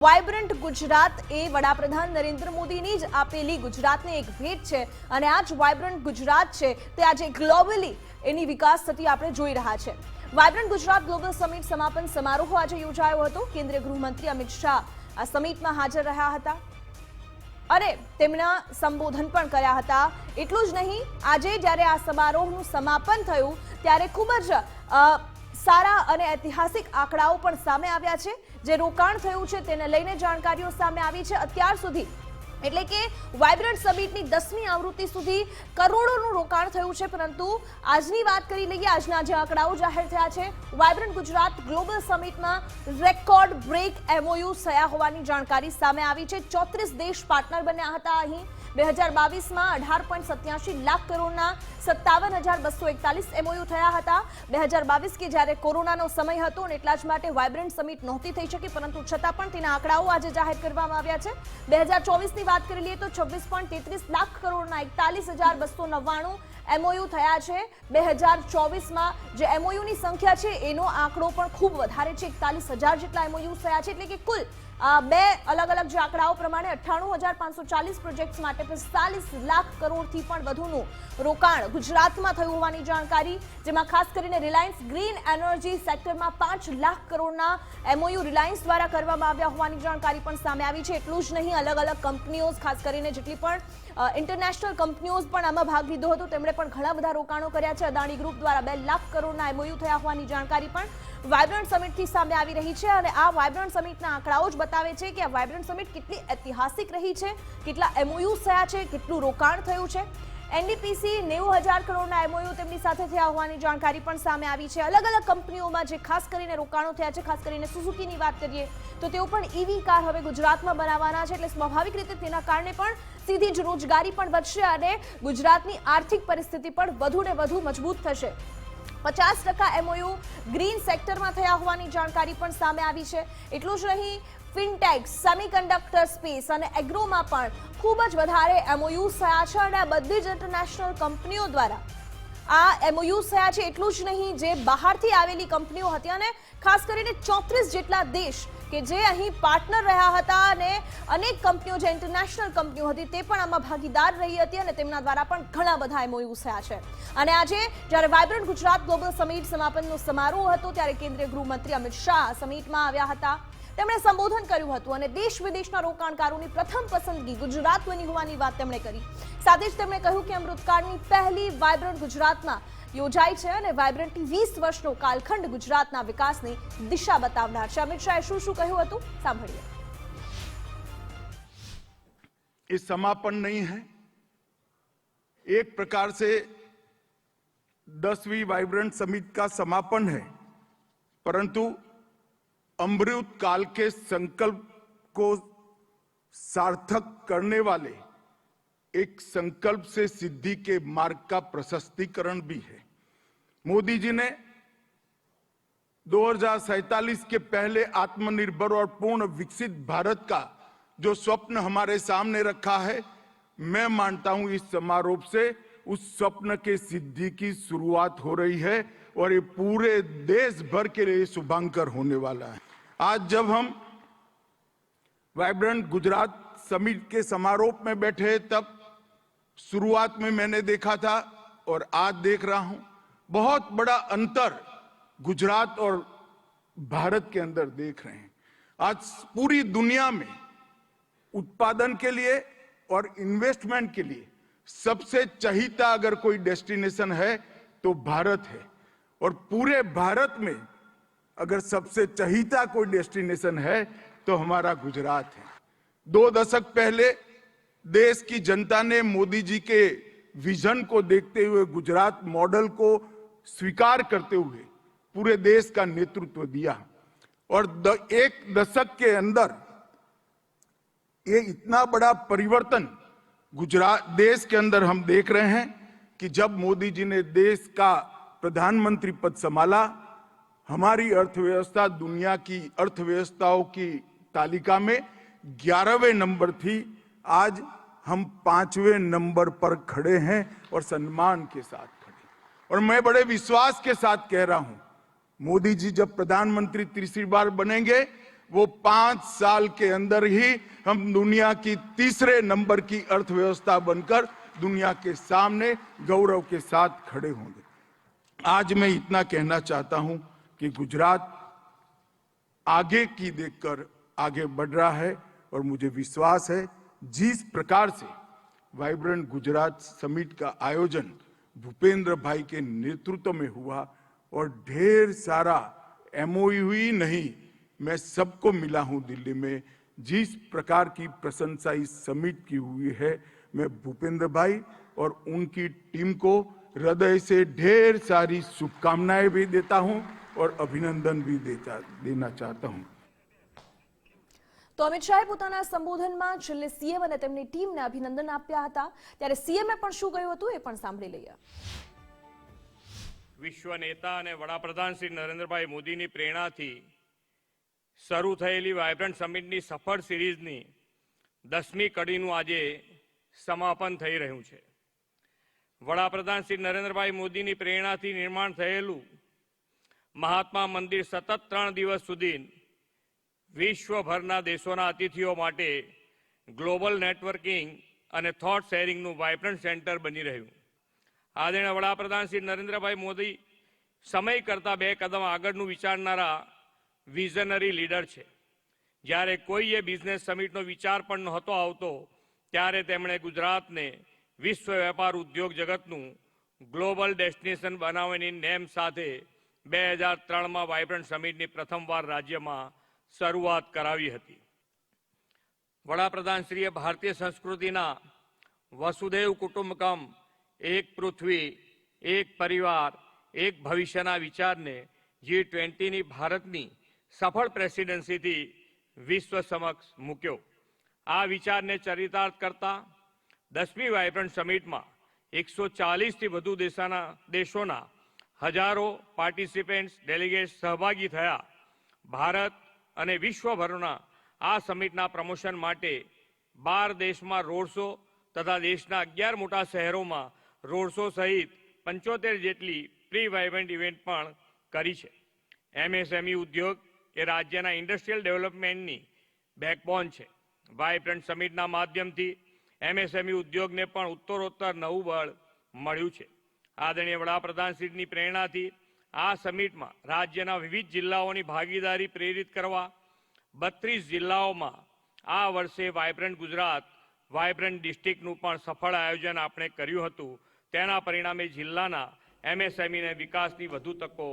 Vibrant Gujarat એ વડાપ્રધાન નરેન્દ્ર મોદીની જ આપેલી ગુજરાતને એક ભેટ છે અને આ જ વાઇબ્રન્ટ ગુજરાત છે તે આજે ગ્લોબલી એની વિકાસ થતી આપણે જોઈ રહ્યા છે. વાઇબ્રન્ટ ગુજરાત ગ્લોબલ સમિટ સમાપન સમારોહ આજે યોજાયો હતો. કેન્દ્રીય ગૃહમંત્રી અમિત શાહ આ સમિટમાં હાજર રહ્યા હતા અને તેમના સંબોધન પણ કર્યા હતા. એટલું જ નહીં, આજે જ્યારે આ સમારોહનું સમાપન થયું, ત્યારે ખૂબ જ સારા અને ઐતિહાસિક આંકડાઓ પણ સામે આવ્યા છે. જે રોકાણ થયું છે તેને લઈને જાણકારીઓ સામે આવી છે. અત્યાર સુધી એટલે કે વાઇબ્રન્ટ સમિટની દસમી આવૃત્તિ સુધી કરોડોનું રોકાણ થયું છે, પરંતુ આજની વાત કરી લઈએ, આજના જે આંકડાઓ જાહેર થયા છે વાઇબ્રન્ટ ગુજરાત ગ્લોબલ સમિટમાં રેકોર્ડ બ્રેક એમઓયુ થયા હોવાની જાણકારી સામે આવી છે. ચોત્રીસ દેશ પાર્ટનર બન્યા હતા અહીં. બે હજાર બાવીસમાં અઢાર પોઈન્ટ સત્યાસી લાખ કરોડના સત્તાવન હજાર બસો એકતાલીસ એમઓયુ થયા હતા. બે હજાર બાવીસ કે જ્યારે કોરોનાનો સમય હતો અને એટલા જ માટે વાઇબ્રન્ટ સમિટ નહોતી થઈ શકી, પરંતુ છતાં પણ તેના આંકડાઓ આજે જાહેર કરવામાં આવ્યા છે. બે હજાર ચોવીસની વાત કરી લઈએ તો છવ્વીસ પોઈન્ટ તેત્રીસ લાખ કરોડના એકતાલીસ હજાર બસો નવ્વાણું એમઓયુ થયા છે. બે હજાર ચોવીસમાં જે એમઓયુની સંખ્યા છે, એનો આંકડો પણ ખૂબ વધારે છે. એકતાલીસ હજાર જેટલા એમઓયુ થયા છે. એટલે કે કુલ બે અલગ અલગ જે આંકડાઓ પ્રમાણે અઠ્ઠાણું હજાર પાંચસો ચાલીસ પ્રોજેક્ટ્સ માટે પિસ્તાલીસ લાખ કરોડથી પણ વધુનું રોકાણ ગુજરાતમાં થયું હોવાની જાણકારી, જેમાં ખાસ કરીને રિલાયન્સ ગ્રીન એનર્જી સેક્ટરમાં પાંચ લાખ કરોડના એમઓયુ રિલાયન્સ દ્વારા કરવામાં આવ્યા હોવાની જાણકારી પણ સામે આવી છે. એટલું જ નહીં અલગ અલગ કંપનીઓ ખાસ કરીને જેટલી પણ ઇન્ટરનેશનલ કંપનીઓ પણ આમાં ભાગ લીધો હતો. તેમણે પણ ઘણા બધા રોકાણો કર્યા છે. અદાણી ગ્રુપ દ્વારા બે લાખ કરોડના એમઓયુ થયા હોવાની જાણકારી પણ વાયબ્રન્ટ સમિટથી સામે આવી રહી છે અને આ વાયબ્રન્ટ સમિટના આંકડાઓ જ બતાવે છે કે આ વાયબ્રન્ટ સમિટ કેટલી ઐતિહાસિક રહી છે, કેટલા એમઓયુ થયા છે, કેટલું રોકાણ થયું છે. એનડીપીસી નેવું હજાર કરોડના એમઓયુ તેમની સાથે થયા હોવાની જાણકારી પણ સામે આવી છે. અલગ અલગ કંપનીઓમાં જે ખાસ કરીને રોકાણો થયા છે, ખાસ કરીને સુઝુકીની વાત કરીએ, તો તેઓ પણ ઈવી કાર હવે ગુજરાતમાં બનાવવાના છે, એટલે સ્વાભાવિક રીતે તેના કારણે પણ સીધી જ રોજગારી પણ વધશે અને ગુજરાતની આર્થિક પરિસ્થિતિ પણ વધુ ને વધુ મજબૂત થશે. પચાસ ટકા એમઓયુ ગ્રીન સેક્ટરમાં થયા હોવાની જાણકારી પણ સામે આવી છે. એટલું જ નહીં, ફિનટેક, સેમિકન્ડક્ટર સ્પેસ અને એગ્રોમાં પણ ખૂબ જ વધારે એમઓયુ થયા છે અને આ બધી જ ઇન્ટરનેશનલ કંપનીઓ દ્વારા. આ એમઓયુ થયા છે એટલું જ નહીં, જે બહારથી આવેલી કંપનીઓ હતી અને ખાસ કરીને ચોત્રીસ જેટલા દેશ કે જે અહીં પાર્ટનર રહ્યા હતા અને અનેક કંપનીઓ, જે ઇન્ટરનેશનલ કંપનીઓ હતી, તે પણ આમાં ભાગીદાર રહી હતી અને તેમના દ્વારા પણ ઘણા બધા એમઓયુ થયા છે. અને આજે જ્યારે વાઇબ્રન્ટ ગુજરાત ગ્લોબલ સમિટ સમાપનનો સમારોહ હતો, ત્યારે કેન્દ્રીય ગૃહમંત્રી અમિત શાહ સમિટમાં આવ્યા હતા. તેમણે સંબોધન કર્યું હતું અને દેશ વિદેશના રોકાણકારોની પ્રથમ પસંદગી ગુજરાત બની હોવાની વાત તેમણે કરી સાથે જ તેમણે કહ્યું કે અમૃતકાળની પહેલી વાઇબ્રન્ટ ગુજરાતમાં યોજાઈ છે અને વાઇબ્રન્ટની વીસ વર્ષનો કાલખંડ ગુજરાતના વિકાસની દિશા બતાવનાર છે અમિત શાહે શું શું કહ્યું હતું સાંભળીએ ये समापन नहीं है एक प्रकार से दसवीं वाइब्रेंट समिट का समापन है परंतु अमृत काल के संकल्प को सार्थक करने वाले एक संकल्प से सिद्धि के मार्ग का प्रशस्तीकरण भी है। मोदी जी ने दो के पहले आत्मनिर्भर और पूर्ण विकसित भारत का जो स्वप्न हमारे सामने रखा है, मैं मानता हूँ इस समारोह से उस स्वप्न के सिद्धि की शुरुआत हो रही है और ये पूरे देश भर के लिए शुभांकर होने वाला है। आज जब हम वाइब्रेंट गुजरात समिट के समारोह में बैठे, तब शुरुआत में मैंने देखा था और आज देख रहा हूँ, बहुत बड़ा अंतर गुजरात और भारत के अंदर देख रहे हैं। आज पूरी दुनिया में उत्पादन के लिए और इन्वेस्टमेंट के लिए सबसे चहीता अगर कोई डेस्टिनेशन है तो भारत है। और पूरे भारत में अगर सबसे चहीता कोई डेस्टिनेशन है तो हमारा गुजरात है। दो दशक पहले देश की जनता ने मोदी जी के विजन को देखते हुए गुजरात मॉडल को स्वीकार करते हुए पूरे देश का नेतृत्व दिया। और द, एक दशक के अंदर ये इतना बड़ा परिवर्तन गुजरात देश के अंदर हम देख रहे हैं कि जब मोदी जी ने देश का प्रधानमंत्री पद संभाला हमारी अर्थव्यवस्था दुनिया की अर्थव्यवस्थाओं की तालिका में ग्यारहवें नंबर थी। आज हम पाँचवें नंबर पर खड़े हैं और सम्मान के साथ खड़े और मैं बड़े विश्वास के साथ कह रहा हूँ, मोदी जी जब प्रधानमंत्री तीसरी बार बनेंगे, वो पाँच साल के अंदर ही हम दुनिया की तीसरे नंबर की अर्थव्यवस्था बनकर दुनिया के सामने गौरव के साथ खड़े होंगे। आज मैं इतना कहना चाहता हूँ कि गुजरात आगे की देखकर आगे बढ़ रहा है और मुझे विश्वास है, जिस प्रकार से वाइब्रेंट गुजरात समिट का आयोजन भूपेंद्र भाई के नेतृत्व में हुआ और ढेर सारा एमओयू ही नहीं, मैं सबको मिला हूँ दिल्ली में। जिस प्रकार की प्रशंसा इस समिट की हुई है, मैं भूपेंद्र भाई और उनकी टीम को हृदय से ढेर सारी शुभकामनाएँ भी देता हूँ। और अभिनंदन भी देता देना चाहता हूं તો અમિત શાહે પોતાના સંબોધનમાં છેલ્લે સીએમ અને તેમની ટીમને અભિનંદન આપ્યા હતા ત્યારે સીએમએ પણ શું કહ્યું હતું એ પણ સાંભળી લઈએ વિશ્વ નેતા અને વડાપ્રધાન શ્રી નરેન્દ્રભાઈ મોદીની પ્રેરણાથી શરૂ થયેલી વાયબ્રન્ટ સમિટની સફળ સિરીઝની દસમી કડીનું આજે સમાપન થઈ રહ્યું છે વડાપ્રધાન શ્રી નરેન્દ્રભાઈ મોદીની પ્રેરણાથી નિર્માણ થયેલું મહાત્મા મંદિર સતત ત્રણ દિવસ સુધી વિશ્વભરના દેશોના અતિથિઓ માટે ગ્લોબલ નેટવર્કિંગ અને થોટ શેરિંગનું વાઇબ્રન્ટ સેન્ટર બની રહ્યું. આદરણીય વડાપ્રધાન શ્રી નરેન્દ્રભાઈ મોદી સમય કરતા બે કદમ આગળનું વિચારનારા વિઝનરી લીડર છે. જ્યારે કોઈએ બિઝનેસ સમિટનો વિચાર પણ નહોતો આવતો, ત્યારે તેમણે ગુજરાતને વિશ્વ વેપાર ઉદ્યોગ જગતનું ગ્લોબલ ડેસ્ટિનેશન બનાવવાની નેમ સાથે બે હજાર ત્રણમાં વાઇબ્રન્ટ સમિટની પ્રથમવાર રાજ્યમાં શરૂઆત કરાવી હતી. વડાપ્રધાનશ્રીએ ભારતીય સંસ્કૃતિના વસુદેવ કુટુંબકમ, એક પૃથ્વી, એક પરિવાર, એક ભવિષ્યના વિચારને જી ટ્વેન્ટીની ભારતની સફળ પ્રેસિડેન્સીથી વિશ્વ સમક્ષ મૂક્યો. આ વિચારને ચરિતાર્થ કરતા દસમી વાઇબ્રન્ટ સમિટમાં એકસો ચાલીસથી વધુ દેશાના, દેશોના હજારો પાર્ટિસિપેન્ટ્સ ડેલિગેટ્સ સહભાગી થયા. ભારત અને વિશ્વભરના આ સમિટના પ્રમોશન માટે બાર દેશમાં રોડ શો તથા દેશના અગિયાર મોટા શહેરોમાં રોડ શો સહિત પંચોતેર જેટલી પ્રી વાઇબ્રન્ટ ઇવેન્ટ પણ કરી છે. એમએસએમઈ ઉદ્યોગ એ રાજ્યના ઇન્ડસ્ટ્રીયલ ડેવલપમેન્ટની બેકબોન છે. વાઇબ્રન્ટ સમિટના માધ્યમથી એમએસએમઈ ઉદ્યોગને પણ ઉત્તરોત્તર નવું બળ મળ્યું છે. આદરણીય વડાપ્રધાનશ્રીની પ્રેરણાથી આ સમિટમાં રાજ્યના વિવિધ જિલ્લાઓની ભાગીદારી પ્રેરિત કરવા બત્રીસ જિલ્લાઓમાં આ વર્ષે વાયબ્રન્ટ ગુજરાત, વાયબ્રન્ટ ડિસ્ટ્રિક્ટનું પણ સફળ આયોજન આપણે કર્યું હતું. તેના પરિણામે જિલ્લાના એમએસએમઈને વિકાસની વધુ તકો